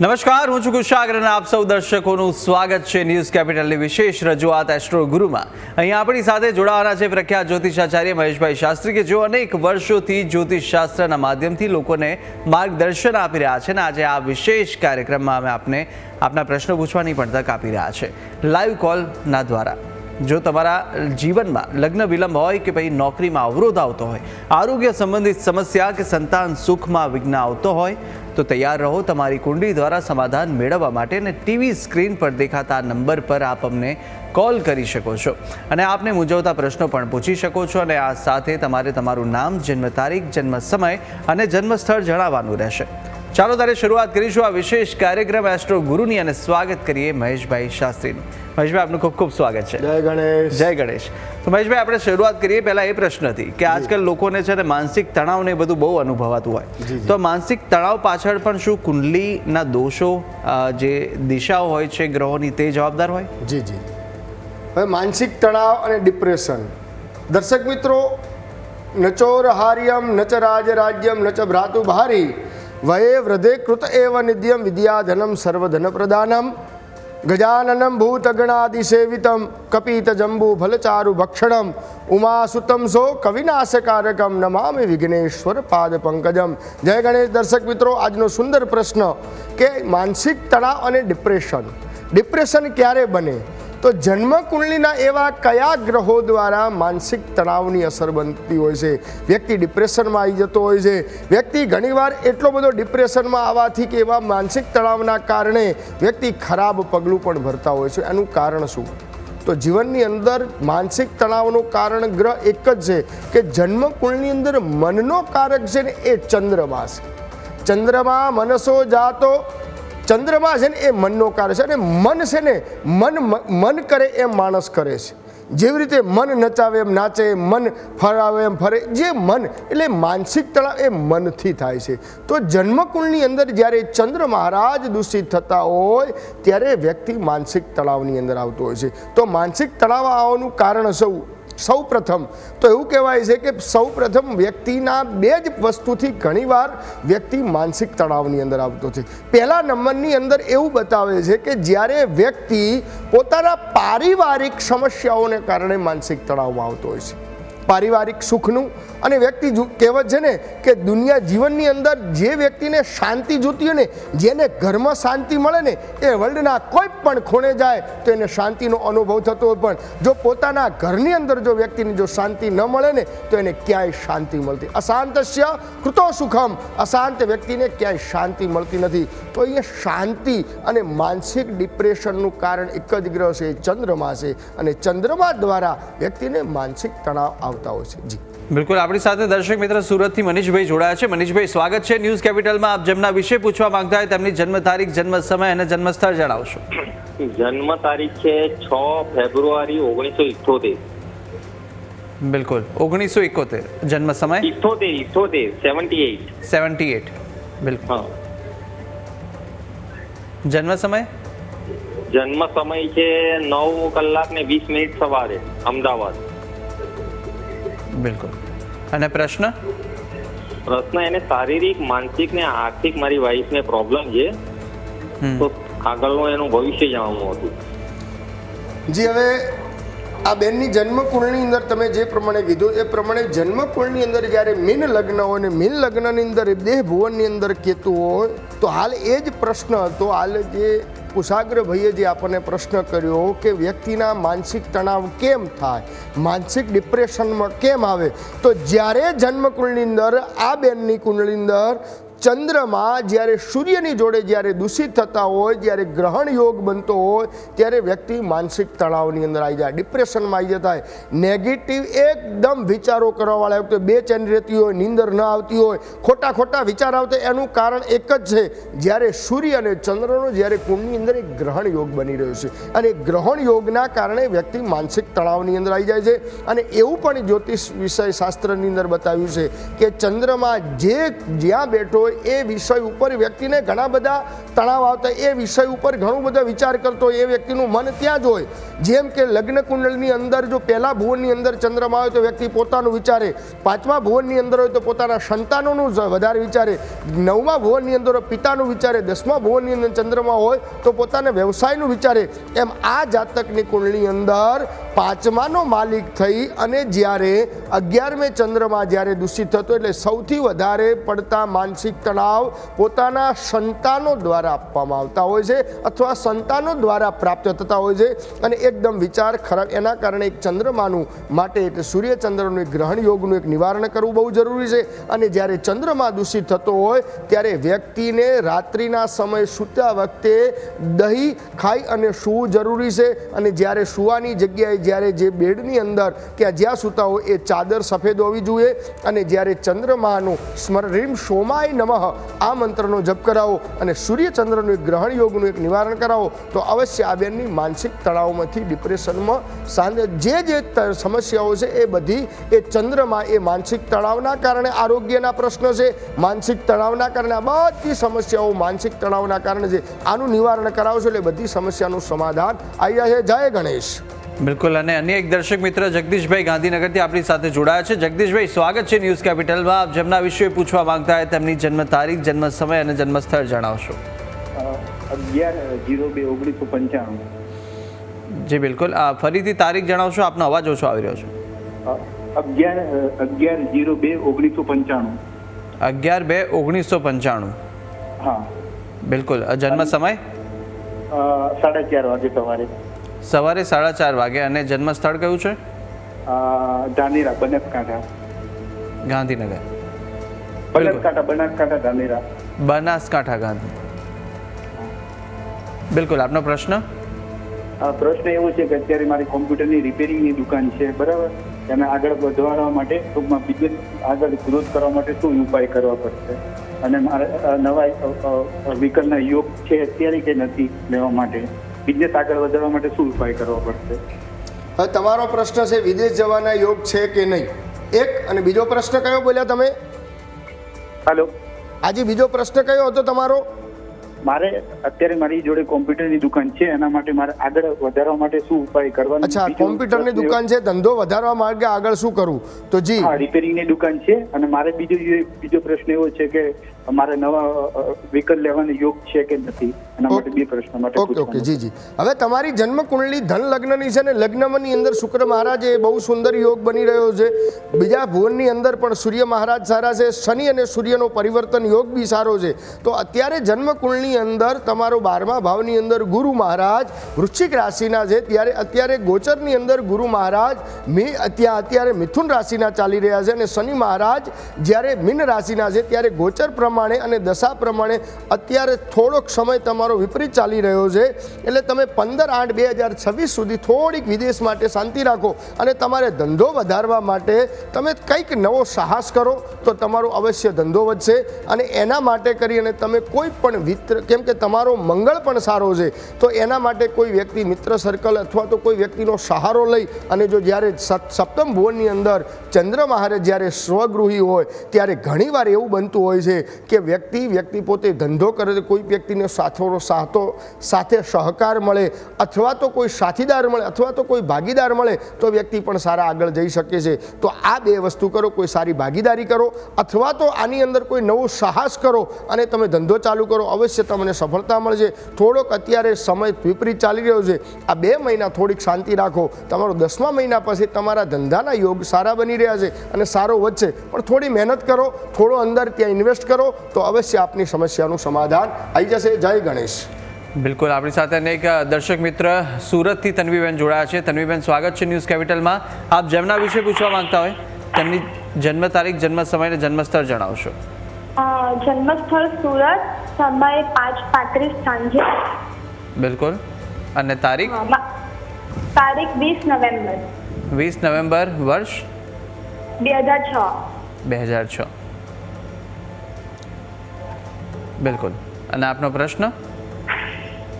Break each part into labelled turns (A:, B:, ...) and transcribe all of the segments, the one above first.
A: નમસ્કાર, હું છું કુશાગર અને આપ સૌ દર્શકોનું સ્વાગત છે ન્યૂઝ કેપિટલની વિશેષ રજૂઆત એસ્ટ્રો ગુરુમાં. અહીંયા આપણી સાથે જોડાવાના છે પ્રખ્યાત જ્યોતિષાચાર્ય મહેશભાઈ શાસ્ત્રી કે જેઓ અનેક વર્ષોથી જ્યોતિષ શાસ્ત્રના માધ્યમથી લોકોને માર્ગદર્શન આપી રહ્યા છે અને આજે આ વિશેષ કાર્યક્રમમાં અમે આપને આપના પ્રશ્નો પૂછવાની પણ તક આપી રહ્યા છે. લાઈવ કોલના દ્વારા. જો તમારા જીવનમાં લગ્ન વિલંબ હોય કે પછી નોકરીમાં અવરોધ આવતો હોય, આરોગ્ય સંબંધિત સમસ્યા કે સંતાન સુખમાં વિઘ્ન આવતો હોય, તો તૈયાર રહો. તમારી કુંડળી દ્વારા સમાધાન મેળવવા માટે અને ટીવી સ્ક્રીન પર દેખાતા નંબર પર આપ અમને કોલ કરી શકો છો. અને આપને મૂંઝવતા પ્રશ્નો પણ પૂછી શકો છો અને આ સાથે તમારે તમારું નામ, જન્મ તારીખ, જન્મ સમય અને જન્મ સ્થળ જણાવવાનું રહેશે. ચાલો ત્યારે શરૂઆત કરીશું આ વિશેષ કાર્યક્રમ એસ્ટ્રો ગુરુની અને સ્વાગત કરીએ મહેશભાઈ શાસ્ત્રીનું. મહેશભાઈ આપનું ખૂબ ખૂબ સ્વાગત છે.
B: જય ગણેશ.
A: જય ગણેશ. તો મહેશભાઈ આપણે શરૂઆત કરીએ પહેલા એ પ્રશ્નથી કે આજકાલ લોકોને છે ને માનસિક તણાવ ને બધું બહુ અનુભવાતું હોય. તો માનસિક તણાવ પાછળ પણ શું કુંડલીના દોષો જે દિશાઓ હોય છે ગ્રહોની તે જવાબદાર હોય?
B: જી જી. હવે માનસિક તણાવ અને ડિપ્રેશન. દર્શક મિત્રો નચોર હાર્યમ નચ રાજરાજ્યમ નચ ભ્રાતુ ભારી વયે વૃદ્ધે કૃત એવ નિદ્યમ વિદ્યાધનમ સર્વધન પ્રદાનમ ગજાનનમ ભૂતગણાદિસેવિતમ કપિત જંબુ ભલચારુ ભક્ષણમ ઉમાસુતમ સો કવિનાશકારકમ નમામિ વિઘ્નેશ્વર પાદ પંકજમ જય ગણેશ દર્શક મિત્રો આજનો સુંદર પ્રશ્ન, કે માનસિક તણાવ અને ડિપ્રેશન ડિપ્રેશન ક્યારે બને? તો જન્મ કુંડલીના એવા કયા ગ્રહો દ્વારા માનસિક તણાવની અસર બનતી હોય છે? વ્યક્તિ ડિપ્રેશનમાં આવી જતો હોય છે. વ્યક્તિ ઘણીવાર એટલો બધો ડિપ્રેશનમાં આવવાથી કે એવા માનસિક તણાવના કારણે વ્યક્તિ ખરાબ પગલું પણ ભરતા હોય છે. એનું કારણ શું? તો જીવનની અંદર માનસિક તણાવનું કારણ ગ્રહ એક જ છે કે જન્મ કુંડની અંદર મનનો કારક છે ને એ ચંદ્રમા છે. ચંદ્રમા મનસો જાતો ચંદ્રમા છે ને એ મનનો કાર્ય છે અને મન છે ને મન મન કરે એમ માણસ કરે છે. જેવી રીતે મન નચાવે એમ નાચે, મન ફરાવે એમ ફરે, જે મન એટલે માનસિક તણાવ એ મનથી થાય છે. તો જન્મકુળની અંદર જ્યારે ચંદ્ર મહારાજ દૂષિત થતા હોય, ત્યારે વ્યક્તિ માનસિક તણાવની અંદર આવતો હોય છે. તો માનસિક તણાવ આવવાનું કારણ સૌ સૌ પ્રથમ તો એવું કહેવાય છે કે સૌ પ્રથમ વ્યક્તિના બે જ વસ્તુથી ઘણીવાર વ્યક્તિ માનસિક તણાવની અંદર આવતો છે. પહેલા નંબરની અંદર એવું બતાવે છે કે જ્યારે વ્યક્તિ પોતાના પારિવારિક સમસ્યાઓને કારણે માનસિક તણાવમાં આવતો હોય છે. પારિવારિક સુખનું અને વ્યક્તિ કહેવત છે ને કે દુનિયા જીવનની અંદર જે વ્યક્તિને શાંતિ જોતી હોય ને, જેને ઘરમાં શાંતિ મળે ને, એ વર્લ્ડના કોઈ પણ ખૂણે જાય તો એને શાંતિનો અનુભવ થતો હોય. પણ જો પોતાના ઘરની અંદર જો વ્યક્તિને જો શાંતિ ન મળે ને, તો એને ક્યાંય શાંતિ મળતી અશાંતસ્ય કૃતો સુખમ. અશાંત વ્યક્તિને ક્યાંય શાંતિ મળતી નથી. તો અહીંયા શાંતિ અને માનસિક ડિપ્રેશનનું કારણ એક જ ગ્રહ છે, ચંદ્રમા છે. અને ચંદ્રમા દ્વારા વ્યક્તિને માનસિક તણાવ આવતા હોય છે. જી.
A: બિલકુલ આપણી સાથે દર્શક મિત્ર સુરતથી મનીષભાઈ જોડાયા છે. મનીષભાઈ સ્વાગત છે ન્યૂઝ કેપિટલમાં. આપ જેમના વિશે પૂછવા માંગતા હોય તેમની જન્મ તારીખ જન્મ સમય અને જન્મ સ્થળ જણાવશો.
C: જન્મ તારીખ છે છ ફેબ્રુઆરી ઓગણીસો ઇઠોતેર
A: બિલકુલ ઓગણીસો ઇકોતેર જન્મ સમય?
C: ઇઠોતેર ઇઠોતેર સેવન્ટી એઇટ
A: સેવન્ટી એટ. બિલકુલ.
C: હા.
A: જન્મ સમય?
C: જન્મ સમય છે નવ કલાક ને વીસ મિનિટ સવારે અમદાવાદ.
A: બિલકુલ. અને પ્રશ્ન?
C: પ્રશ્ન એને શારીરિક માનસિક ને આર્થિક મારી વાઈફને પ્રોબ્લેમ છે. તો આગળનું એનું ભવિષ્ય જાણવું હતું.
B: જી હવે આ બેનની જન્મકુળની અંદર તમે જે પ્રમાણે કીધું એ પ્રમાણે જન્મકુળની અંદર જ્યારે મીન લગ્ન હોય ને મીન લગ્નની અંદર દેહ ભુવનની અંદર કેતુ હોય તો હાલ એ જ પ્રશ્ન હતો. હાલ જે કુશાગ્ર ભાઈએ જે આપણને પ્રશ્ન કર્યો કે વ્યક્તિના માનસિક તણાવ કેમ થાય, માનસિક ડિપ્રેશનમાં કેમ આવે, તો જ્યારે જન્મકુળની અંદર, આ બેનની કુંડળની અંદર ચંદ્રમાં જ્યારે સૂર્યની જોડે જ્યારે દૂષિત થતા હોય, જ્યારે ગ્રહણ યોગ બનતો હોય, ત્યારે વ્યક્તિ માનસિક તણાવની અંદર આવી જાય, ડિપ્રેશનમાં આવી જતા હોય. નેગેટિવ એકદમ વિચારો કરવાવાળા વ્યક્તિ બેચેન રહેતી હોય, નીંદર ન આવતી હોય, ખોટા ખોટા વિચાર આવતા એનું કારણ એક જ છે, જ્યારે સૂર્ય અને ચંદ્રનો જ્યારે કુંડની અંદર એક ગ્રહણ યોગ બની રહ્યો છે. અને ગ્રહણ યોગના કારણે વ્યક્તિ માનસિક તણાવની અંદર આવી જાય છે. અને એવું પણ જ્યોતિષ વિષય શાસ્ત્રની અંદર બતાવ્યું છે કે ચંદ્રમાં જે જ્યાં બેઠો હોય એ વિષય ઉપર વ્યક્તિને ઘણા બધા તણાવ આવતા એ વિષય ઉપર ઘણું બધો વિચાર કરતો હોય, એ વ્યક્તિનું મન ત્યાં જ હોય. જેમ કે લગ્ન કુંડળની અંદર જો પહેલા ભુવનની અંદર ચંદ્રમાં હોય તો વ્યક્તિ પોતાનું વિચારે. પાંચમા ભુવનની અંદર હોય તો પોતાના સંતાનોનું વધારે વિચારે. નવમા ભુવનની અંદર પિતાનું વિચારે. દસમા ભુવનની અંદર ચંદ્રમાં હોય તો પોતાના વ્યવસાયનું વિચારે. એમ આ જાતકની કુંડળની અંદર પાંચમાનો માલિક થઈ અને જ્યારે અગિયારમે ચંદ્રમાં જ્યારે દૂષિત થતો એટલે સૌથી વધારે પડતા માનસિક તણાવ પોતાના સંતાનો દ્વારા આપવામાં આવતા હોય છે અથવા સંતાનો દ્વારા પ્રાપ્ત થતા હોય છે અને એકદમ વિચાર ખરાબ. એના કારણે એક ચંદ્રમાનું માટે એટલે સૂર્યચંદ્રનું એક ગ્રહણ યોગનું એક નિવારણ કરવું બહુ જરૂરી છે. અને જ્યારે ચંદ્રમા દૂષિત થતો હોય ત્યારે વ્યક્તિને રાત્રિના સમય સૂતા વખતે દહીં ખાઈ અને સૂવું જરૂરી છે. અને જ્યારે સૂવાની જગ્યાએ જ્યારે જે બેડની અંદર કે જ્યાં સૂતા હોય એ ચાદર સફેદ હોવી જોઈએ અને જ્યારે ચંદ્રમાનું સ્મર રીમ સોમાય નમઃ, આ મંત્રનો જપ કરાવો અને સૂર્યચંદ્રનું એક ગ્રહણ યોગનું એક નિવારણ કરાવો, તો અવશ્ય આ બેનની માનસિક તણાવમાંથી, ડિપ્રેશનમાં સાંજે જે જે સમસ્યાઓ છે એ બધી, એ ચંદ્રમાં એ માનસિક તણાવના કારણે આરોગ્યના પ્રશ્નો છે, માનસિક તણાવના કારણે આ બધી સમસ્યાઓ માનસિક તણાવના કારણે છે, આનું નિવારણ કરાવશો એટલે બધી સમસ્યાનું સમાધાન આવી છે જય ગણેશ.
A: બિલકુલ અને અન્ય એક દર્શક મિત્ર જગદીશભાઈ ગાંધીનગરથી આપણી સાથે જોડાયા છે. જગદીશભાઈ સ્વાગત છે ન્યૂઝ કેપિટલમાં. આપ જેમના વિશે પૂછવા માંગતા હોય તેમની જન્મ તારીખ જન્મ સમય અને જન્મ સ્થળ જણાવશો.
D: અગિયાર જીરો બે ઓગણીસો પંચાણું.
A: જી બિલકુલ. ફરીથી તારીખ જણાવશો આપનો અવાજ ઓછો આવી રહ્યો છે.
D: અગિયાર અગિયાર જીરો બે ઓગણીસો પંચાણું.
A: અગિયાર બે ઓગણીસો પંચાણું.
D: હા.
A: બિલકુલ. જન્મ સમય?
D: સાડા ચાર વાગે સવારે.
A: સવારે સાડા ચાર વાગે અને જન્મસ્થળ કયું છે?
D: ધાનેરા બનાસકાંઠા.
A: ગાંધીનગર.
D: બનાસકાંઠા બનાસકાંઠા ધાનેરા.
A: બનાસકાંઠા ગાંધી. બિલકુલ આપનો પ્રશ્ન?
D: પ્રશ્ન એવો છે કે અત્યારે મારી કોમ્પ્યુટરની રિપેરિંગની દુકાન છે બરાબર? એને આગળ વધવા માટે ટૂંકમાં બિઝનેસ આગળ ગ્રોથ કરવા માટે શું ઉપાય કરવા પડશે? અને મારે નવા વ્હીકલના યોગ છે અત્યારે કે નથી લેવા માટે? બિઝનેસ આગળ વધારવા માટે શું ઉપાય કરવા પડશે?
B: હવે તમારો પ્રશ્ન છે વિદેશ જવાના યોગ છે કે નહીં? એક અને બીજો પ્રશ્ન કયો બોલ્યા તમે?
D: હાલો.
B: આજે બીજો પ્રશ્ન કયો હતો તમારો?
D: મારે અત્યારે મારી જોડે કોમ્પ્યુટરની દુકાન છે એના માટે મારે આગળ વધારવા માટે શું ઉપાય કરવાનો?
B: અચ્છા કોમ્પ્યુટરની દુકાન છે ધંધો વધારવા માટે આગળ શું કરવું તો જી.
D: હા રિપેરિંગની દુકાન છે અને મારે બીજો બીજો પ્રશ્ન એવો છે કે મારે નવા વ્હીકલ લેવાનો યોગ છે કે નથી? એના માટે બે પ્રશ્ન માટે
B: ઓકે ઓકે જી જી. હવે તમારી જન્મ કુંડલી ધન લગ્નની છે ને લગ્નની અંદર શુક્ર મહારાજ એ બહુ સુંદર યોગ બની રહ્યો છે. બીજા ભુવનની અંદર પણ સૂર્ય મહારાજ સારા છે શનિ અને સૂર્યનો પરિવર્તન યોગ બી સારો છે. તો અત્યારે જન્મ કુંડની અંદર, તમારો બારમા ભાવની અંદર ગુરુ મહારાજ, વૃશ્ચિક રાશિના છે, ત્યારે અત્યારે ગોચરની અંદર ગુરુ મહારાજ, મી ત્યાં અત્યારે મિથુન રાશિના ચાલી રહ્યા છે અને શનિ મહારાજ જ્યારે મીન રાશિના છે, ત્યારે ગોચર પ્રમાણે અને દશા પ્રમાણે અત્યારે થોડોક સમય તમારો વિપરીત ચાલી રહ્યો છે. એટલે તમે પંદર આઠ બે હજાર છવ્વીસ સુધી થોડીક વિદેશ માટે શાંતિ રાખો અને તમારે ધંધો વધારવા માટે તમે કંઈક નવો સાહસ કરો, તો તમારો અવશ્ય ધંધો વધશે. અને એના માટે કરી અને તમે કોઈ પણ મિત્ર કેમ કે તમારો મંગળ પણ સારો છે, તો એના માટે કોઈ વ્યક્તિ મિત્ર સર્કલ અથવા તો કોઈ વ્યક્તિનો સહારો લઈ અને જો જ્યારે સપ્તમ ભુવનની અંદર ચંદ્ર મહારાજ જ્યારે સ્વગૃહી હોય, ત્યારે ઘણીવાર એવું બનતું હોય છે કે વ્યક્તિ વ્યક્તિ પોતે ધંધો કરે કોઈ વ્યક્તિને સાથોનો સાથો સાથે સહકાર મળે અથવા તો કોઈ સાથીદાર મળે અથવા તો કોઈ ભાગીદાર મળે, તો વ્યક્તિ પણ સારા આગળ જઈ શકે છે. તો આ બે વસ્તુ કરો, કોઈ સારી ભાગીદારી કરો અથવા તો આની અંદર કોઈ નવો સાહસ કરો અને તમે ધંધો ચાલુ કરો. અવશ્ય તમને સફળતા મળશે. થોડોક અત્યારે સમય વિપરીત ચાલી રહ્યો છે. આ બે મહિના થોડીક શાંતિ રાખો. તમારો દસમા મહિના પછી તમારા ધંધાના યોગ સારા બની રહ્યા છે અને સારો વધશે. પણ થોડી મહેનત કરો, થોડો અંદર ત્યાં ઇન્વેસ્ટ કરો, તો અવશ્ય આપની સમસ્યાનું સમાધાન આવી જશે. જય ગણેશ.
A: બિલકુલ. આપણી સાથે અનેક દર્શક મિત્ર સુરતથી તન્વીબેન જોડાયા છે. તન્વીબેન, સ્વાગત છે ન્યૂઝ કેપિટલમાં. આપ જેમના વિશે પૂછવા માંગતા હોય, તેમની જન્મ તારીખ, જન્મ સમય અને જન્મસ્થળ જણાવશો.
E: જન્મસ્થળ સુરત સમય પાંચ પાંત્રીસ સાંજે.
A: બિલકુલ. અને તારીખ?
E: તારીખ વીસ નવેમ્બર.
A: વીસ નવેમ્બર વર્ષ?
E: બે હજાર છ.
A: બે હજાર છ. બિલકુલ. અને આપનો પ્રશ્ન?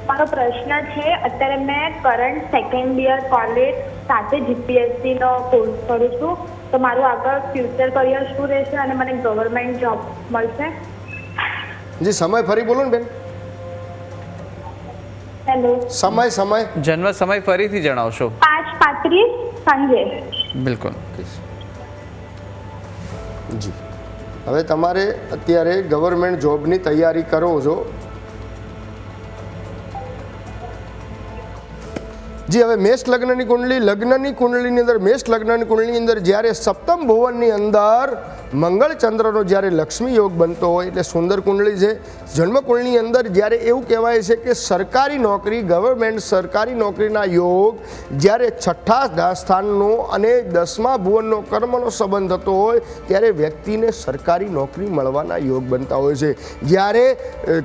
E: મારો પ્રશ્ન છે અત્યારે મેં કરંટ સેકન્ડ યર કોલેજ સાથે જીપીએસસીનો કોર્સ કરું છું. તો મારું આગળ ફ્યુચર કરિયર શું રહેશે અને મને ગવર્મેન્ટ જોબ મળશે?
B: જી સમય ફરી બોલો ને બેન.
E: હેલો
B: સમય સમય.
A: જન્મ સમય ફરીથી જણાવશો.
E: પાંચ પાંત્રીસ સાંજે.
A: બિલકુલ.
B: જી. હવે તમારે અત્યારે ગવર્મેન્ટ જોબની તૈયારી કરો છો. જી, હવે મેષ લગ્નની કુંડલી લગ્નની કુંડલીની અંદર, મેષ લગ્નની કુંડલીની અંદર જ્યારે સપ્તમ ભુવનની અંદર મંગળ ચંદ્રનો જ્યારે લક્ષ્મી યોગ બનતો હોય એટલે સુંદર કુંડળી છે. જન્મકુંડની અંદર જ્યારે એવું કહેવાય છે કે સરકારી નોકરી ગવર્મેન્ટ સરકારી નોકરીના યોગ જ્યારે છઠ્ઠા સ્થાનનો અને દસમા ભુવનનો કર્મનો સંબંધ થતો હોય ત્યારે વ્યક્તિને સરકારી નોકરી મળવાના યોગ બનતા હોય છે. જ્યારે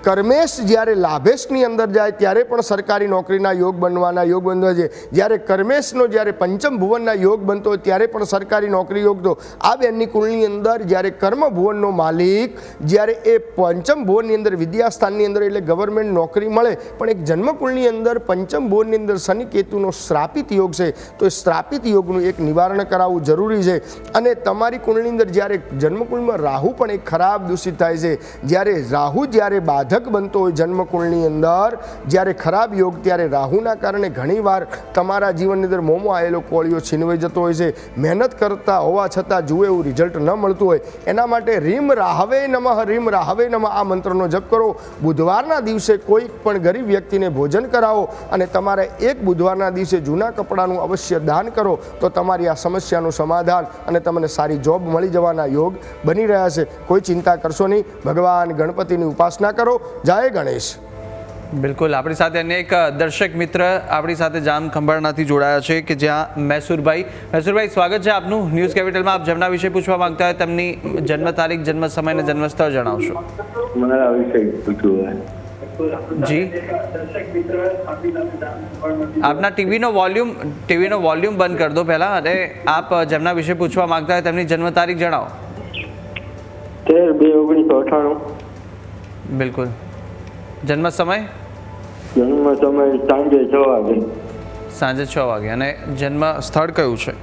B: કર્મેશ જ્યારે લાભેશની અંદર જાય ત્યારે પણ સરકારી નોકરીના યોગ બનવાના યોગ બનતો છે. જ્યારે કર્મેશનો જ્યારે પંચમ ભુવનના યોગ બનતો હોય ત્યારે પણ સરકારી નોકરી યોગ તો આ બેનની કુળની અંદર જ્યારે કર્મ ભુવનનો માલિક, જ્યારે એ પંચમ ભુવનની અંદર વિદ્યાસ્થાનની અંદર એટલે ગવર્મેન્ટ નોકરી મળે, પણ એક જન્મકુળની અંદર પંચમ ભુવનની અંદર શનિ કેતુનો શ્રાપિત યોગ છે, તો એ શ્રાપિત યોગનું એક નિવારણ કરાવવું જરૂરી છે. અને તમારી કુળની અંદર જ્યારે જન્મકુળમાં રાહુ પણ એક ખરાબ દૂષિત થાય છે, જ્યારે રાહુ જ્યારે બાધક બનતો હોય જન્મકુળની અંદર, જ્યારે ખરાબ યોગ ત્યારે રાહુના કારણે ઘણીવાર તમારા જીવનની અંદર મોમો આવેલો કોળીઓ છીનવાઈ જતો હોય છે. મહેનત કરતા હોવા છતાં જુએ એવું રિઝલ્ટ ન મળતું હોય. એના માટે રીમ રાહવે નમઃ, રીમ રાહવે નમઃ આ મંત્રનો જપ કરો. બુધવારના દિવસે કોઈ પણ ગરીબ વ્યક્તિને ભોજન કરાવો અને તમારે એક બુધવારના દિવસે જૂના કપડાનું અવશ્ય દાન કરો, તો તમારી આ સમસ્યાનું સમાધાન અને તમને સારી જોબ મળી જવાના યોગ બની રહ્યા છે. કોઈ ચિંતા કરશો નહીં. ભગવાન ગણપતિની ઉપાસના કરો. જય ગણેશ.
A: બિલકુલ. આપણી સાથે અનેક એક દર્શક મિત્ર આપણી સાથે જામ ખંભાળનાથી જોડાયા છે કે જ્યાં મૈસુરભાઈ. મૈસુરભાઈ સ્વાગત છે આપનું ન્યૂઝ કેપિટલમાં. આપ જેમના વિશે પૂછવા માંગતા હોય તેમની જન્મ તારીખ જન્મ સમય અને જન્મ સ્થળ જણાવશો જી. આપના ટીવીનો વોલ્યુમ ટીવીનો વોલ્યુમ બંધ કરી દો પહેલાં અને આપ જેમના વિશે પૂછવા માંગતા હોય તેમની જન્મ તારીખ જણાવો.
F: તેર બે ઓગણીસો અઠાણું.
A: બિલકુલ. જન્મ સમય?
F: જન્મ સમય સાંજે છ વાગે.
A: સાંજે છ વાગે. અને જન્મ સ્થળ કયું છે?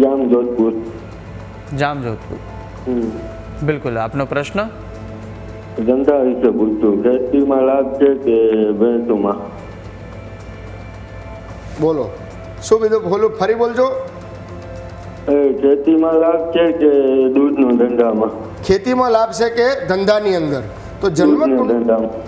F: જામ જોધપુર
A: જામ જોધપુર બિલકુલ. આપનો પ્રશ્ન?
F: ધંધા વિશે પૂછતું. ખેતીમાં લાભ છે કે ભેંસોમાં?
B: બોલો. શું બીજું બોલો ફરી બોલજો.
F: એ ખેતીમાં લાભ છે કે દૂધનો ધંધામાં?
B: ખેતીમાં લાભ છે કે ધંધાની અંદર? તો જન્મ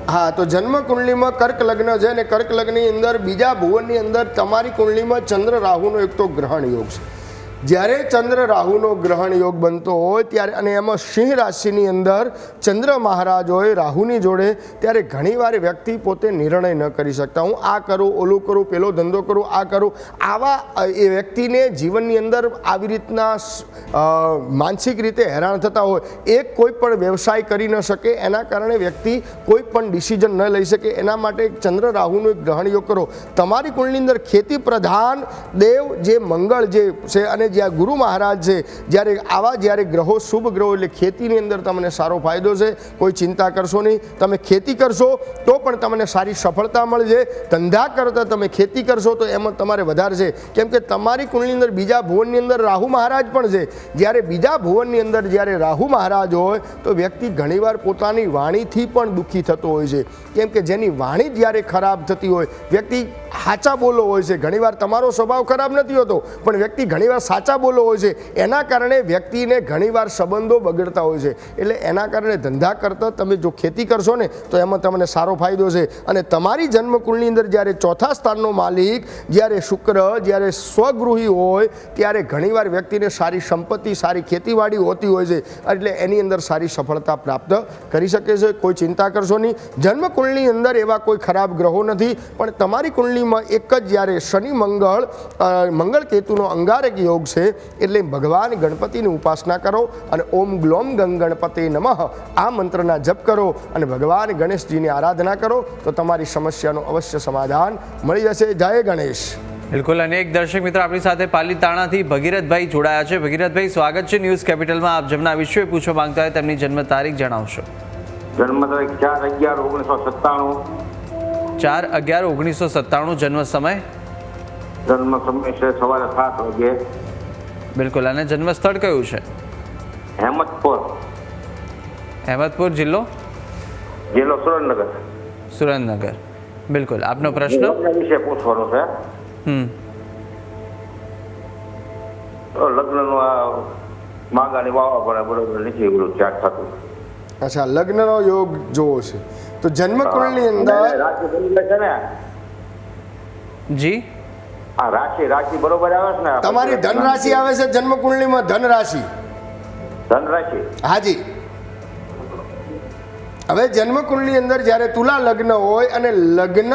B: હા તો જન્મ કુંડલીમાં કર્ક લગ્ન છે અને કર્ક લગ્નની અંદર બીજા ભુવનની અંદર તમારી કુંડલીમાં ચંદ્ર રાહુનો એક તો ગ્રહણ યોગ છે. જ્યારે ચંદ્ર રાહુનો ગ્રહણ યોગ બનતો હોય ત્યારે અને એમાં સિંહ રાશિની અંદર ચંદ્ર મહારાજ હોય રાહુની જોડે, ત્યારે ઘણીવાર વ્યક્તિ પોતે નિર્ણય ન કરી શકતા. હું આ કરું, ઓલું કરું, પેલો ધંધો કરું, આ કરું. આવા એ વ્યક્તિને જીવનની અંદર આવી રીતના માનસિક રીતે હેરાન થતા હોય. એ કોઈ પણ વ્યવસાય કરી ન શકે, એના કારણે વ્યક્તિ કોઈ પણ ડિસિઝન ન લઈ શકે. એના માટે ચંદ્ર રાહુનો એક ગ્રહણ યોગ કરો. તમારી કુળની અંદર ખેતી પ્રધાન દેવ જે મંગળ જે છે અને જ્યાં ગુરુ મહારાજ છે, જ્યારે આવા જ્યારે ગ્રહો, શુભ ગ્રહો એટલે ખેતીની અંદર તમને સારો ફાયદો છે, કોઈ ચિંતા કરશો નહીં. તમે ખેતી કરશો તો પણ તમને સારી સફળતા મળશે. ધંધા કરતાં તમે ખેતી કરશો તો એમાં તમારે વધારે છે. કેમ કે તમારી કુંડની અંદર બીજા ભુવનની અંદર રાહુ મહારાજ પણ છે. જ્યારે બીજા ભુવનની અંદર જ્યારે રાહુ મહારાજ હોય, તો વ્યક્તિ ઘણીવાર પોતાની વાણીથી પણ દુઃખી થતો હોય છે. કેમ કે જેની વાણી જ્યારે ખરાબ થતી હોય, વ્યક્તિ સાચા બોલો હોય છે. ઘણીવાર તમારો સ્વભાવ ખરાબ નથી હોતો, પણ વ્યક્તિ ઘણીવાર સાચા બોલો હોય છે. એના કારણે વ્યક્તિને ઘણીવાર સંબંધો બગડતા હોય છે. એટલે એના કારણે ધંધા કરતાં તમે જો ખેતી કરશો ને, તો એમાં તમને સારો ફાયદો છે. અને તમારી જન્મકુળની અંદર જ્યારે ચોથા સ્થાનનો માલિક, જ્યારે શુક્ર, જ્યારે સ્વગૃહી હોય, ત્યારે ઘણીવાર વ્યક્તિને સારી સંપત્તિ, સારી ખેતીવાડી હોતી હોય છે. એટલે એની અંદર સારી સફળતા પ્રાપ્ત કરી શકે છે. કોઈ ચિંતા કરશો નહીં. જન્મકુંડની અંદર એવા કોઈ ખરાબ ગ્રહો નથી. પણ તમારી કુંડલીમાં એક જ જ્યારે શનિ, મંગળ મંગળ કેતુનો અંગારક યોગ યોગ છે એટલે ભગવાન ગણપતિની ઉપાસના કરો અને ઓમ ગ્લોમ ગંગ ગણપતિ નમઃ. આ મંત્રના જપ કરો અને ભગવાન ગણેશજીની આરાધના કરો તો તમારી સમસ્યાનું અવશ્ય સમાધાન મળી જશે. જય ગણેશ.
A: બિલકુલ અને એક દર્શક મિત્ર આપણી સાથે પાલીતાણાથી ભગીરથભાઈ જોડાયા છે. ભગીરથભાઈ સ્વાગત છે ન્યૂઝ કેપિટલમાં. આપ જેમના વિશે પૂછવા માંગતા હોય તેમની જન્મ તારીખ જણાવશો.
G: જન્મ તારીખ ચાર અગિયાર ઓગણીસો સત્તાણું.
A: ચાર અગિયાર ઓગણીસો સત્તાણું જન્મ સમય?
G: જન્મ સમય છે સવારે સાત વાગે
A: બિલકુલ. અને જન્મ સ્થળ કયું છે?
G: હેમતપુર.
A: હેમતપુર જિલ્લો?
G: જિલ્લો સુરેન્દ્રનગર.
A: સુરેન્દ્રનગર. બિલકુલ. આપનો પ્રશ્ન?
G: વિશે પૂછવાનો છે.
A: હમ.
G: લગ્નનો આ માગાની વાવા પડે બરોબર નથી બધું ચાટ થતું.
B: અચ્છા લગ્નનો યોગ જોવો છે. તો જન્મકુંડની
G: ની
B: અંદર
G: છે ને?
A: જી?
G: આ રાશિ રાશિ બરોબર આવે છે ને?
B: તમારી ધન રાશિ આવે છે જન્મકુંડલીમાં ધન રાશિ
G: ધન રાશિ
B: હાજી. હવે જન્મકુંડની અંદર જ્યારે તુલા લગ્ન હોય અને લગ્ન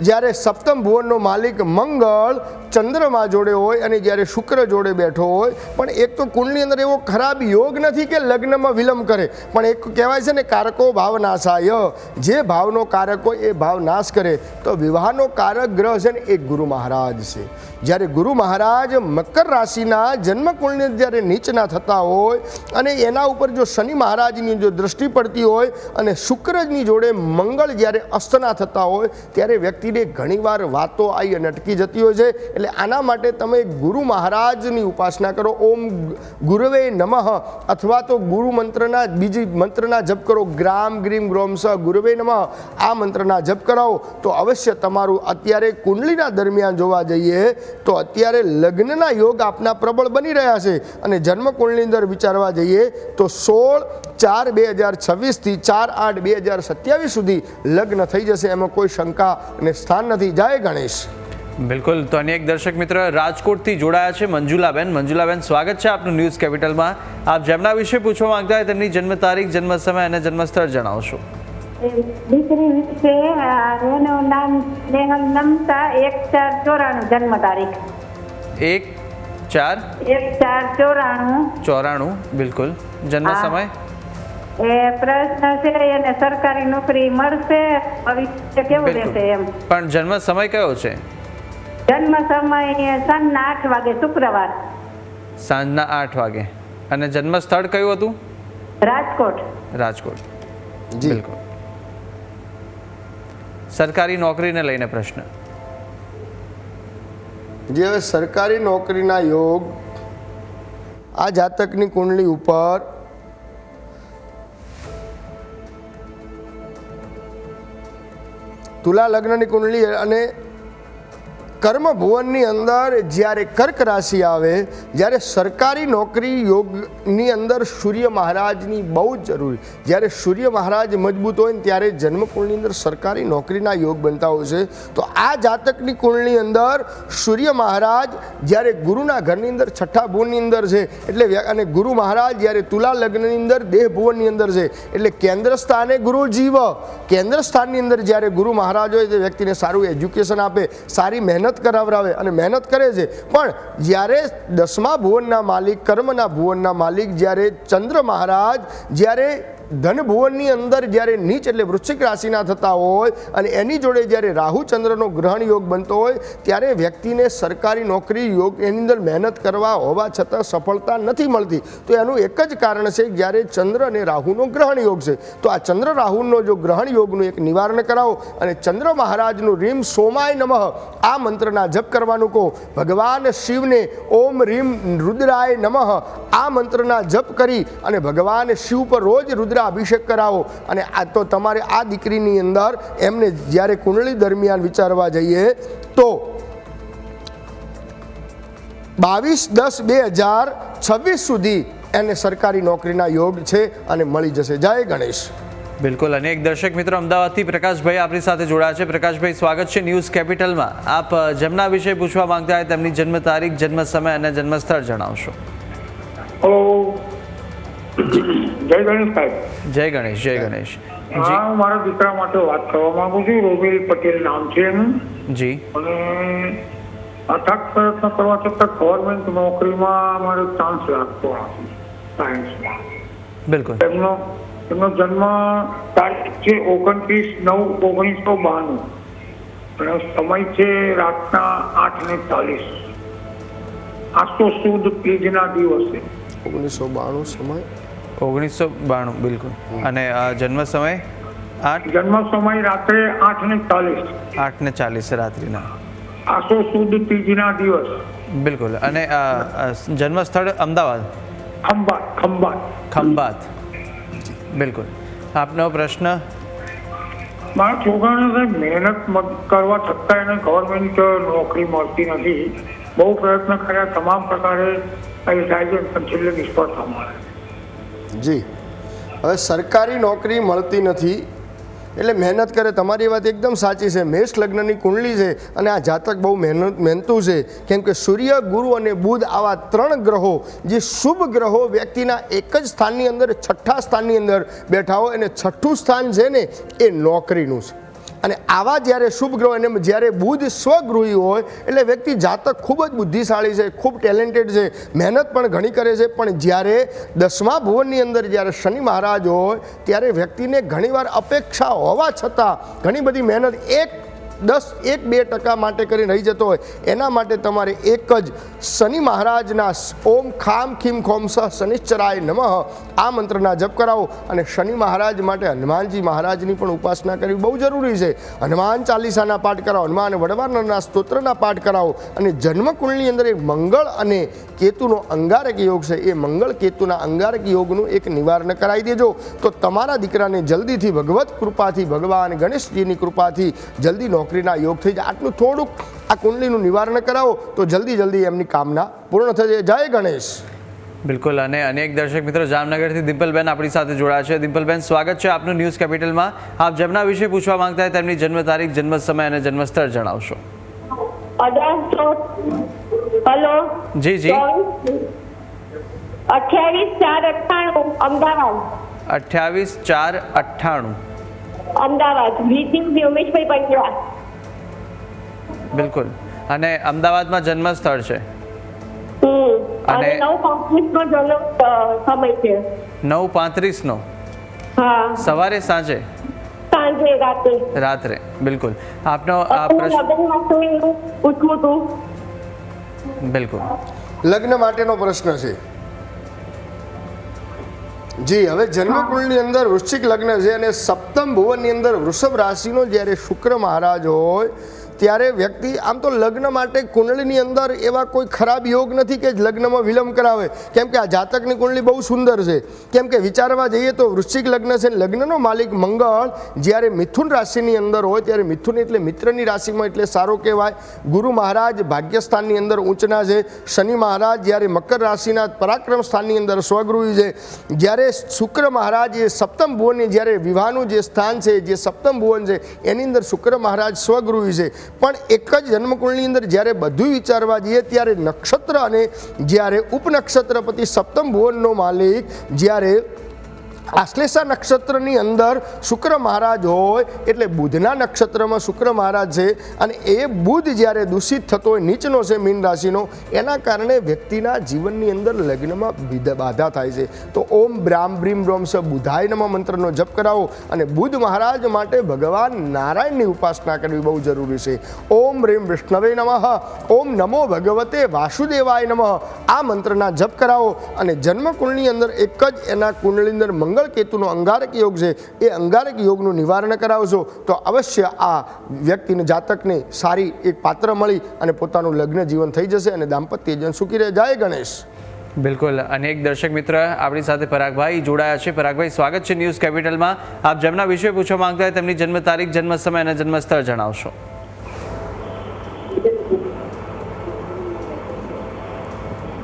B: જ્યારે સપ્તમ ભુવનનો માલિક મંગળ ચંદ્રમાં જોડે હોય અને જ્યારે શુક્ર જોડે બેઠો હોય, પણ એક તો કુંડની અંદર એવો ખરાબ યોગ નથી કે લગ્નમાં વિલંબ કરે, પણ એક કહેવાય છે ને, કારકો ભાવ નાશાય. જે ભાવનો કારક હોય એ ભાવ નાશ કરે. તો વિવાહનો કારક ગ્રહ છે ને, એ ગુરુ મહારાજ છે. જ્યારે ગુરુ મહારાજ મકર રાશિના જન્મકુંડની જ્યારે નીચના થતા હોય, અને એના ઉપર જો શનિ મહારાજની જો દ્રષ્ટિ પડતી હોય, અને શુક્રની જોડે મંગળ જ્યારે અસ્તના થતા હોય, ત્યારે વ્યક્તિને ઘણીવાર વાતો આવી અને અટકી જતી હોય છે એટલે આના માટે તમે ગુરુ મહારાજની ઉપાસના કરો. ઓમ ગુરવે નમઃ અથવા તો ગુરુ મંત્રના, બીજી મંત્રના જપ કરો. ગ્રામ ગ્રીમ ગ્રોમ સ ગુરવે નમઃ. આ મંત્રના જપ કરાવો. તો અવશ્ય તમારું અત્યારે કુંડલીના દરમિયાન જોવા જઈએ તો અત્યારે લગ્નના યોગ આપના પ્રબળ બની રહ્યા છે. અને જન્મ કુંડલી અંદર વિચારવા જઈએ તો સોળ ચાર બે હજાર છવ્વીસથી ચાર આઠ બે હજાર સત્યાવીસ સુધી લગ્ન થઈ જશે. એમાં કોઈ શંકા અને સ્થાન નથી. જય ગણેશ.
A: બિલકુલ. તો અન્ય એક દર્શક મિત્ર રાજકોટથી જોડાયા છે મંજુલાબેન. મંજુલાબેન સ્વાગત છે આપનું ન્યૂઝ કેપિટલમાં. આપ જેમના વિશે પૂછવા માંગતા હોય તેમની જન્મ તારીખ જન્મ સમય અને જન્મસ્થળ જણાવશો.
H: દીકરી વિશે એનું નામ સ્નેહલ નમતા. એક ચાર ચોરાણું જન્મ તારીખ.
A: એક ચાર?
H: એક ચાર ચોરાણું.
A: ચોરાણું. બિલકુલ. જન્મ સમય?
H: એ પ્રશ્ન છે એને સરકારી નોકરી મળશે ભવિષ્ય કેવું રહેશે એમ.
A: પણ જન્મ સમય કયો છે?
H: જન્મ સમય સાંજના આઠ વાગે શુક્રવાર.
A: સાંજના આઠ વાગે. અને જન્મ સ્થળ કયું હતું?
H: રાજકોટ.
A: રાજકોટ.
B: જી.
A: બિલકુલ. સરકારી નોકરીને લઈને પ્રશ્ન.
B: જે હવે સરકારી નોકરીના યોગ આ જાતકની કુંડલી ઉપર તુલા લગ્નની કુંડલી અને કર્મ ભુવનની અંદર જ્યારે કર્ક રાશિ આવે, જ્યારે સરકારી નોકરી યોગની અંદર સૂર્ય મહારાજની બહુ જ જરૂરી. જ્યારે સૂર્ય મહારાજ મજબૂત હોય ને ત્યારે જન્મકુળની અંદર સરકારી નોકરીના યોગ બનતા હોય છે. તો આ જાતકની કુળની અંદર સૂર્ય મહારાજ જ્યારે ગુરુના ઘરની અંદર છઠ્ઠા ભુવનની અંદર છે, એટલે અને ગુરુ મહારાજ જ્યારે તુલા લગ્નની અંદર દેહ ભુવનની અંદર છે, એટલે કેન્દ્ર સ્થાને ગુરુ જીવ કેન્દ્ર સ્થાનની અંદર જ્યારે ગુરુ મહારાજ હોય તે વ્યક્તિને સારું એજ્યુકેશન આપે, સારી મહેનત કરાવરાવે અને મહેનત કરે છે. પણ જ્યારે દસમા ભુવનના માલિક, કર્મના ભુવનના માલિક, જ્યારે ચંદ્ર મહારાજ, જ્યારે ધન ભુવનની અંદર જ્યારે નીચ એટલે વૃશ્ચિક રાશિના થતા હોય અને એની જોડે જ્યારે રાહુ ચંદ્રનો ગ્રહણ યોગ બનતો હોય, ત્યારે વ્યક્તિને સરકારી નોકરી યોગ એની અંદર મહેનત કરવા હોવા છતાં સફળતા નથી મળતી. તો એનું એક જ કારણ છે, જ્યારે ચંદ્ર અને રાહુનો ગ્રહણ યોગ છે. તો આ ચંદ્ર રાહુનો જો ગ્રહણ યોગનું એક નિવારણ કરાવો અને ચંદ્ર મહારાજનું રીમ સોમાય નમઃ, આ મંત્રના જપ કરવાનું કહો. ભગવાન શિવને ઓમ રીમ રુદ્રાય નમઃ, આ મંત્રના જપ કરી અને ભગવાન શિવ પર રોજ રુદ્ર અભિષેક કરાવો. અને આ તો તમારે આ દીકરીની અંદર એમને જ્યારે કુંડળી દરમિયાન વિચારવા જઈએ તો બાવીસ દસ બે હજાર છવ્વીસ સુધી એને સરકારી નોકરીના યોગ છે અને મળી જશે. જય ગણેશ.
A: બિલકુલ. અને એક દર્શક મિત્ર અમદાવાદથી પ્રકાશભાઈ આપણી સાથે જોડાયા છે. પ્રકાશભાઈ સ્વાગત છે ન્યૂઝ કેપિટલમાં. આપ જેમના વિશે પૂછવા માંગતા હોય તેમની જન્મ તારીખ જન્મ સમય અને જન્મસ્થળ જણાવશો.
I: હલો જય ગણેશ સાહેબ.
A: જય ગણેશ જય ગણેશ.
I: હા હું મારા દીકરા માટે વાત કરવા માંગુ છું. રોબેલ પટેલ નામ છે એનું.
A: જી.
I: અને અથાગ પ્રયત્ન કરવા છતાં ગવર્મેન્ટ નોકરીમાં મારો ચાન્સ લાગતો નથી. સાયન્સમાં
A: બિલકુલ.
I: એમનો એમનો જન્મ તારીખ છે ઓગણત્રીસ નવ ઓગણીસો બાણું. અને સમય છે રાતના આઠ ને ચાલીસ. આસો સુદ ત્રીજના દિવસે.
B: ઓગણીસો બાણું સમય.
A: ઓગણીસો બાણું બિલકુલ. અને જન્મ સમય? આઠ?
I: જન્મ સમય રાત્રે આઠ ને ચાલીસ.
A: આઠ ને ચાલીસ રાત્રિના.
I: આસો સુદ ત્રીજના દિવસ.
A: બિલકુલ. અને જન્મ સ્થળ અમદાવાદ?
I: ખંભાત ખંભાત.
A: ખંભાત. બિલકુલ. આપનો પ્રશ્ન?
I: મારા છોકરાને સાહેબ મહેનત કરવા છતાં એને ગવર્મેન્ટ નોકરી મળતી નથી. બહુ પ્રયત્ન કર્યા તમામ પ્રકારે થાય છે પણ છેલ્લે નિષ્ફળતા મળે.
B: જી. હવે સરકારી નોકરી મળતી નથી, એટલે મહેનત કરે. તમારી વાત એકદમ સાચી છે. મેષ લગ્નની કુંડલી છે અને આ જાતક બહુ મહેનત, મહેનતું છે. કેમ કે સૂર્ય, ગુરુ અને બુધ આવા ત્રણ ગ્રહો, જે શુભ ગ્રહો વ્યક્તિના એક જ સ્થાનની અંદર, છઠ્ઠા સ્થાનની અંદર બેઠા હોય અને છઠ્ઠું સ્થાન છે ને, એ નોકરીનું છે. અને આવા જ્યારે શુભ ગ્રહ અને જ્યારે બુધ સ્વગૃહી હોય, એટલે વ્યક્તિ જાતક ખૂબ જ બુદ્ધિશાળી છે, ખૂબ ટેલેન્ટેડ છે, મહેનત પણ ઘણી કરે છે, પણ જ્યારે દસમા ભુવનની અંદર જ્યારે શનિ મહારાજ હોય, ત્યારે વ્યક્તિને ઘણીવાર અપેક્ષા હોવા છતાં ઘણી બધી મહેનત એક દસ એક બે ટકા માટે કરીને રહી જતો હોય, એના માટે તમારે એક જ શનિ મહારાજના ઓમ ખામ ખીમ ખોમ સ શનિશ્ચરાય નમઃ આ મંત્રના જપ કરાવો. અને શનિ મહારાજ માટે હનુમાનજી મહારાજની પણ ઉપાસના કરવી બહુ જરૂરી છે. હનુમાન ચાલીસાના પાઠ કરાવો, હનુમાન વડવાનરના સ્તોત્રના પાઠ કરાવો. અને જન્મકુંડની અંદર એક મંગળ અને કેતુનો અંગારક યોગ છે. એ મંગળ કેતુના અંગારક યોગનું એક નિવારણ કરાવી દેજો. તો તમારા દીકરાને જલ્દીથી ભગવત કૃપાથી, ભગવાન ગણેશજીની કૃપાથી જલ્દી નોકરીના યોગથી જ આટલું થોડુંક આ કુંડલીનું નિવારણ કરાવો તો જલ્દી જલ્દી એમની કામના પૂર્ણ થશે. જય ગણેશ.
A: બિલકુલ અને અનેક દર્શક મિત્રો જામનગરથી દિમ્પલબેન આપણી સાથે જોડાયા છે. દિમ્પલબેન સ્વાગત છે આપનું ન્યૂઝ કેપિટલમાં. આપ જેમના વિશે પૂછવા માંગતા હોય તેમની જન્મ તારીખ જન્મ સમય અને જન્મસ્થળ જણાવશો.
H: હેલો.
A: જી જી.
H: અઠ્યાવીસ ચાર અઠ્ઠાણું અમદાવાદ.
A: અઠ્યાવીસ ચાર અઠ્ઠાણું.
H: અમદાવાદ. વિધિ ઉમેશભાઈ પંડ્યા.
A: બિલકુલ. અને અમદાવાદમાં જન્મસ્થળ છે.
H: અને
A: અને-
H: નવ પાંત્રીસ નો જન્મ
A: સવારે સાંજે?
H: સાંજે
A: રાત્રે. બિલકુલ. આપનો આ પ્રશ્ન બિલકુલ.
B: લગ્ન માટેનો પ્રશ્ન છે. જી હવે જન્મકુંડની અંદર વૃશ્ચિક લગ્ન છે અને સપ્તમ ભુવનની અંદર વૃષભ રાશિનો જ્યારે શુક્ર મહારાજ હોય ત્યારે વ્યક્તિ આમ તો લગ્ન માટે કુંડળીની અંદર એવા કોઈ ખરાબ યોગ નથી કે લગ્નમાં વિલંબ કરાવે. કેમ કે આ જાતકની કુંડળી બહુ સુંદર છે. કેમ કે વિચારવા જઈએ તો વૃશ્ચિક લગ્ન છે લગ્નનો માલિક મંગળ. જ્યારે મિથુન રાશિની અંદર હોય ત્યારે મિથુન એટલે મિત્રની રાશિમાં એટલે સારો કહેવાય. ગુરુ મહારાજ ભાગ્યસ્થાનની અંદર ઊંચના છે. શનિ મહારાજ જ્યારે મકર રાશિના પરાક્રમ સ્થાનની અંદર સ્વગૃહી છે. જ્યારે શુક્ર મહારાજ એ સપ્તમ ભુવનની જ્યારે વિવાહનું જે સ્થાન છે, જે સપ્તમ ભુવન છે, એની અંદર શુક્ર મહારાજ સ્વગૃહી છે. પણ એક જ જન્મકુળની અંદર જ્યારે બધું વિચારવા જઈએ ત્યારે નક્ષત્ર અને જ્યારે ઉપનક્ષત્રપતિ સપ્તમ ભુવનનો માલિક જ્યારે આશ્લેષા નક્ષત્રની અંદર શુક્ર મહારાજ હોય, એટલે બુધના નક્ષત્રમાં શુક્ર મહારાજ છે, અને એ બુધ જ્યારે દૂષિત થતો હોય, નીચનો છે, મીન રાશિનો, એના કારણે વ્યક્તિના જીવનની અંદર લગ્નમાં બાધા થાય છે. તો ઓમ બ્રામ બ્રીમ બ્રોમ સ બુધાય નમ મંત્રનો જપ કરાવો, અને બુધ મહારાજ માટે ભગવાન નારાયણની ઉપાસના કરવી બહુ જરૂરી છે. ઓમ રીમ વિષ્ણવે નમઃ, ઓમ નમો ભગવતે વાસુદેવાય નમઃ, આ મંત્રના જપ કરાવો, અને જન્મકુંડની અંદર એક જ એના કુંડની અંદર મંગળ કેતુનો અંગારક યોગ છે, એ અંગારક યોગનું નિવારણ કરાવશો તો અવશ્ય આ વ્યક્તિને, જાતકને સારી એક પાત્ર મળી અને પોતાનું લગ્ન જીવન થઈ જશે અને દાંપત્ય જીવન સુખી રહે. જાય ગણેશ.
A: બિલકુલ. અને એક દર્શક મિત્ર આપણી સાથે પરાગભાઈ જોડાયા છે. પરાગભાઈ, સ્વાગત છે ન્યૂઝ કેપિટલમાં. આપ જેમના વિશે પૂછવા માંગતા હોય તેમની જન્મ તારીખ, જન્મ સમય અને જન્મસ્થળ જણાવશો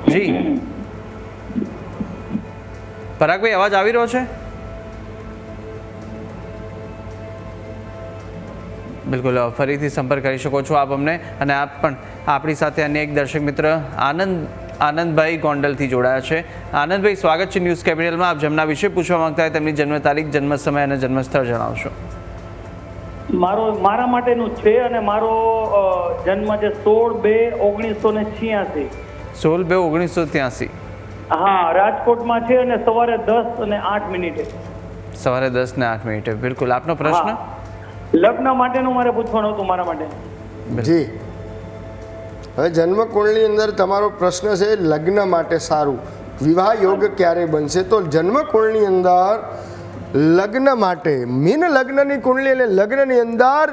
A: જી પરાગભાઈ અવાજ આવી રહ્યો છે? બિલકુલ ફરીથી સંપર્ક કરી શકો છો આપ અમને અને આપ પણ આપણી સાથે અન્ય એક દર્શક મિત્ર આનંદ આનંદભાઈ ગોંડલથી જોડાયા છે. આનંદભાઈ સ્વાગત છે ન્યૂઝ કેપિટલમાં. આપ જેમના વિશે પૂછવા માંગતા હોય તેમની જન્મ તારીખ જન્મ સમય અને જન્મસ્થળ જણાવશો.
D: મારો મારા માટેનું છે અને મારો જન્મ છે સોળ બે ઓગણીસો ને છ્યાસી.
A: સોળ બે ઓગણીસો ત્યાસી.
D: હા રાજકોટમાં છે અને સવારે દસ અને આઠ મિનિટે.
A: સવારે દસ ને આઠ મિનિટે. બિલકુલ. આપનો પ્રશ્ન?
D: લગ્ન માટેનું મારે પૂછવાનું હતું મારા માટે.
B: જી. હવે જન્મ કુંડળની અંદર તમારો પ્રશ્ન છે લગ્ન માટે સારું. વિવાહ યોગ ક્યારે બનશે? તો જન્મ કુંડળની અંદર લગ્ન માટે મીન લગ્નની કુંડલી એટલે લગ્નની અંદર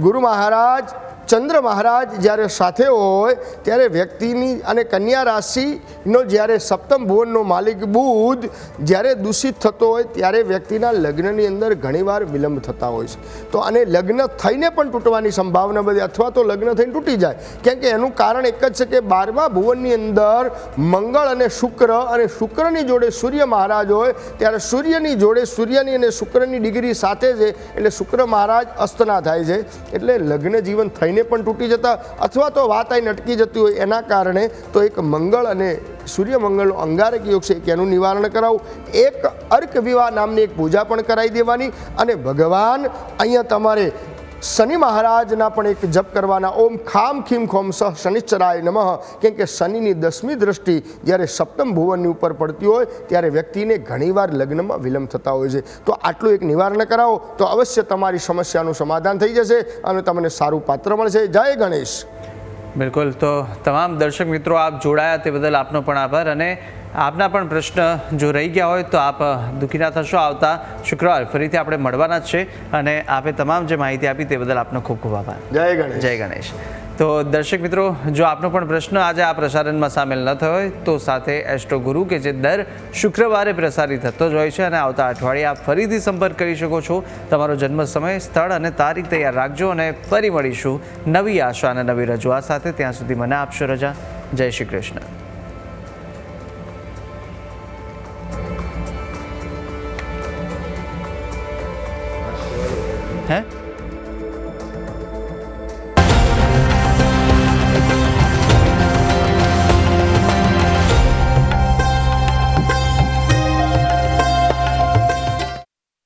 B: ગુરુ મહારાજ ચંદ્ર મહારાજ જ્યારે સાથે હોય, ત્યારે વ્યક્તિની અને કન્યા રાશિનો જ્યારે સપ્તમ ભુવનનો માલિક બુધ જ્યારે દૂષિત થતો હોય, ત્યારે વ્યક્તિના લગ્નની અંદર ઘણીવાર વિલંબ થતા હોય છે. તો અને લગ્ન થઈને પણ તૂટવાની સંભાવના બધી, અથવા તો લગ્ન થઈને તૂટી જાય. કેમ કે એનું કારણ એક જ છે કે બારમા ભુવનની અંદર મંગળ અને શુક્ર અને શુક્રની જોડે સૂર્ય મહારાજ હોય, ત્યારે સૂર્યની જોડે સૂર્યની અને શુક્રની ડિગ્રી સાથે છે. એટલે શુક્ર મહારાજ અસ્તના થાય છે. એટલે લગ્ન જીવન થઈને પણ તૂટી જતા અથવા તો વાત આઈને અટકી જતી હોય એના કારણે તો એક મંગળ અને સૂર્ય મંગળનો અંગારક યોગ છે કે એનું નિવારણ કરાવવું એક અર્ક વિવાહ નામની એક પૂજા પણ કરાવી દેવાની અને ભગવાન અહીંયા તમારે શનિ મહારાજના પણ એક જપ કરવાના. ઓમ ખામ ખીમ ખોમ સહ શનિશ્ચરાય નમઃ. કેમ કે શનિની દસમી દ્રષ્ટિ જ્યારે સપ્તમ ભુવનની ઉપર પડતી હોય, ત્યારે વ્યક્તિને ઘણીવાર લગ્નમાં વિલંબ થતા હોય છે. તો આટલું એક નિવારણ કરાવો, તો અવશ્ય તમારી સમસ્યાનું સમાધાન થઈ જશે અને તમને સારું પાત્ર મળશે. જય ગણેશ.
A: બિલકુલ. તો તમામ દર્શક મિત્રો, આપ જોડાયા તે બદલ આપનો પણ આભાર અને આપના પણ પ્રશ્ન જો રહી ગયા હોય તો આપ દુઃખી ના થશો. આવતા શુક્રવાર ફરીથી આપણે મળવાના જ છે અને આપે તમામ જે માહિતી આપી તે બદલ આપનો ખૂબ ખૂબ આભાર.
B: જય ગણેશ.
A: જય ગણેશ. તો દર્શક મિત્રો જો આપનો પણ પ્રશ્ન આજે આ પ્રસારણમાં સામેલ ન થયો હોય તો સાથે એસ્ટ્રો ગુરુ કે જે દર શુક્રવારે પ્રસારિત થતો જ હોય છે અને આવતા અઠવાડિયે આપ ફરીથી સંપર્ક કરી શકો છો. તમારો જન્મ સમય સ્થળ અને તારીખ તૈયાર રાખજો અને ફરી મળીશું નવી આશા અને નવી રજૂઆત સાથે. ત્યાં સુધી મને આપશો રજા. જય શ્રી કૃષ્ણ. હે